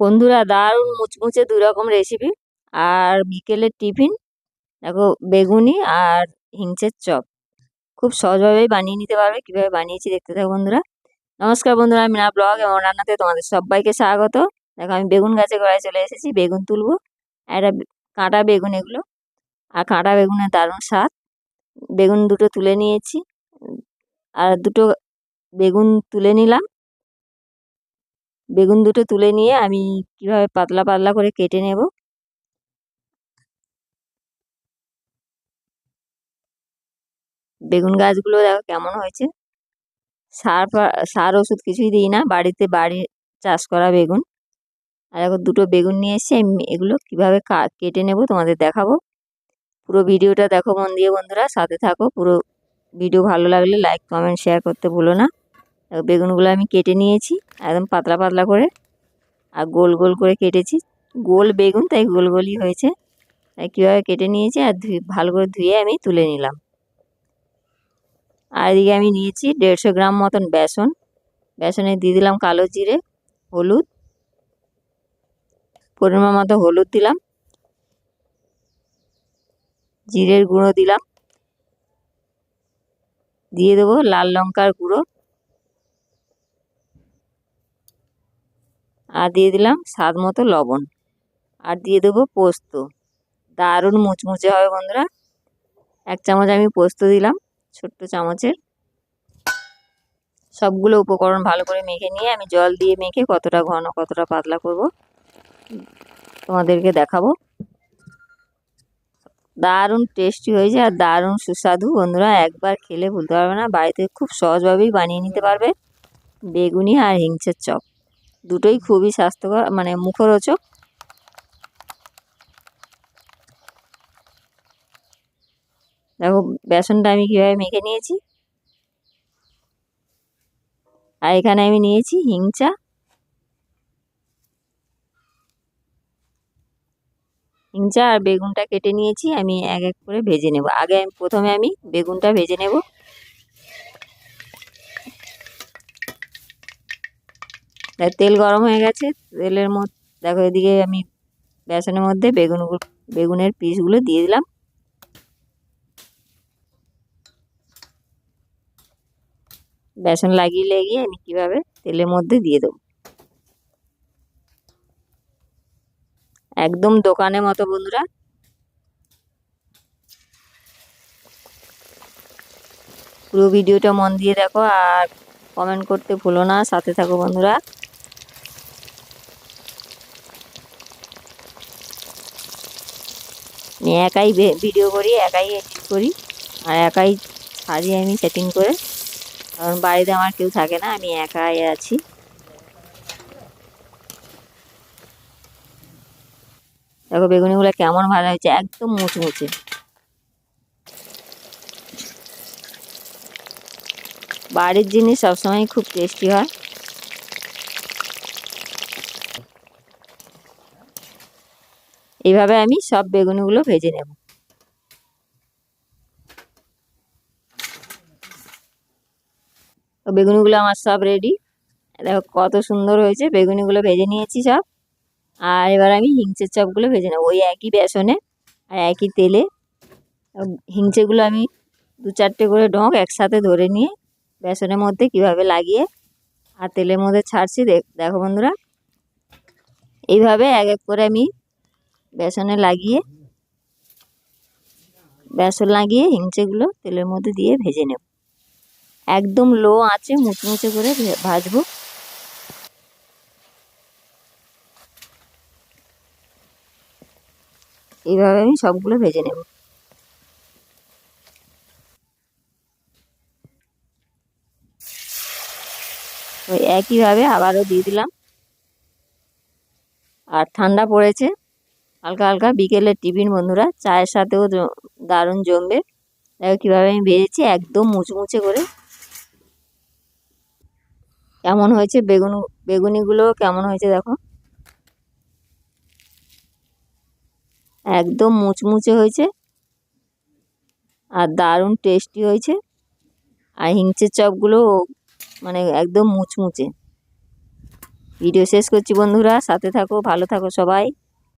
বন্ধুরা দারুণ মুচমুচে দুই রকম রেসিপি আর বিকেলের টিফিন, দেখো বেগুনি আর হিংচের চপ। খুব সহজভাবেই বানিয়ে নিতে পারবে, কীভাবে বানিয়েছি দেখতে থাকো বন্ধুরা। নমস্কার বন্ধুরা, আমি না ব্লগ এবং রান্নাতে তোমাদের সবাইকে স্বাগত। দেখো আমি বেগুন গাছে গোড়ায় চলে এসেছি, বেগুন তুলবো, একটা কাঁটা বেগুন এগুলো, আর কাঁটা বেগুনের দারুণ স্বাদ। বেগুন দুটো তুলে নিয়েছি, আর দুটো বেগুন তুলে নিলাম। বেগুন দুটো তুলে নিয়ে আমি কীভাবে পাতলা পাতলা করে কেটে নেব? বেগুন গাছগুলো দেখো কেমন হয়েছে। সার সার ওষুধ কিছুই দিই না। বাড়িতে বাড়ি চাষ করা বেগুন। আর এখন দুটো বেগুন নিয়ে আমি এগুলো কীভাবে কেটে নেব তোমাদের দেখাবো। পুরো ভিডিওটা দেখো মন দিয়ে বন্ধুরা, সাথে থাকো। পুরো ভিডিও ভালো লাগলে লাইক কমেন্ট শেয়ার করতে ভুলো না। বেগুনগুলো আমি কেটে নিয়েছি, একদম পাতলা পাতলা করে, আর গোল গোল করে কেটেছি। গোল বেগুন, তাই গোল গোলই হয়েছে। তাই কীভাবে কেটে নিয়েছি আর ধুয়ে ভালো করে ধুয়ে আমি তুলে নিলাম। আর এদিকে আমি নিয়েছি দেড়শো গ্রাম মতন বেসন। বেসনে দিয়ে দিলাম কালো জিরে, হলুদ, পরিমাণ মতো হলুদ দিলাম, জিরের গুঁড়ো দিলাম। দিয়ে দেবো লাল লঙ্কার গুঁড়ো। আর দিয়ে দিলাম স্বাদ মতো লবণ। আর দিয়ে দেবো পোস্ত। দারুণ মুচমুচে হবে বন্ধুরা। এক চামচ আমি পোস্ত দিলাম ছোট্ট চামচের। সবগুলো উপকরণ ভালো করে মেখে নিয়ে আমি জল দিয়ে মেখে কতটা ঘন, কতটা পাতলা করব তোমাদেরকে দেখাবো। দারুণ টেস্টি হয়েছে আর দারুণ সুস্বাদু বন্ধুরা। একবার খেলে ভুলতে পারবে না। বাড়িতে খুব সহজভাবেই বানিয়ে নিতে পারবে। বেগুনি আর হিংসের চপ। দুটোই খুবই স্বাস্থ্যকর মানে মুখরোচক। দেখো, বেসনটা আমি কীভাবে মেখে নিয়েছি। আর এখানে আমি নিয়েছি হিংচা হিংচা আর বেগুনটা কেটে নিয়েছি, আমি এক এক করে ভেজে নেব। আগে প্রথমে আমি বেগুনটা ভেজে নেব। তেল গরম হয়ে গেছে। তেলের মধ্যে, দেখো এদিকে আমি বেসনের মধ্যে বেগুনগুলো, বেগুনের পিসগুলো দিয়ে দিলাম। বেসন লাগিয়ে লেগিয়ে আমি কীভাবে তেলের মধ্যে দিয়ে দেবো? একদম দোকানের মতো বন্ধুরা। পুরো ভিডিওটা মন দিয়ে দেখো আর কমেন্ট করতে ভুলো না। সাথে থাকো বন্ধুরা। একাই ভিডিও করি, একাই এডিট করি, আর একাই ছাড়ি আমি সেটিং করে, কারণ বাড়িতে আমার কেউ থাকে না, আমি একাই আছি। দেখো বেগুনিগুলো কেমন ভালো হয়েছে, একদম মুচমুচে। বাড়ির জিনিস সবসময় খুব টেস্টি হয়। এইভাবে আমি সব বেগুনিগুলো ভেজে নেব। বেগুনিগুলো আমার সব রেডি দেখো কত সুন্দর হয়েছে, বেগুনিগুলো ভেজে নিয়েছি সব। আর এবার আমি হিংচের চপগুলো ভেজে নেব, ওই একই বেসনে আর একই তেলে। হিংচেগুলো আমি দু চারটে করে ঢোক একসাথে ধরে নিয়ে বেসনের মধ্যে কীভাবে লাগিয়ে আর তেলের মধ্যে ছাড়ছি দেখো বন্ধুরা। এইভাবে এক এক করে আমি বেসনে লাগিয়ে, বেসন লাগিয়ে হিংচেগুলো তেলের মধ্যে দিয়ে ভেজে নেব। একদম লো আঁচে মুচমুচে করে ভাজবো। এইভাবে আমি সবগুলো ভেজে নেব। ওই একইভাবে আবারও দিয়ে দিলাম। আর ঠান্ডা পড়েছে। হালকা হালকা বিকেলের টিফিন বন্ধুরা। চায়ের সাথেও দারুণ জমবে। দেখো কীভাবে আমি ভেজেছি, একদম মুচমুচে করে। কেমন হয়েছে বেগুন, বেগুনিগুলো কেমন হয়েছে দেখো। একদম মুচমুচে হয়েছে। আর দারুণ টেস্টি হয়েছে। আর হিংচের চপগুলো মানে একদম মুচমুচে। ভিডিও শেষ করছি বন্ধুরা, সাথে থাকো, ভালো থাকো সবাই।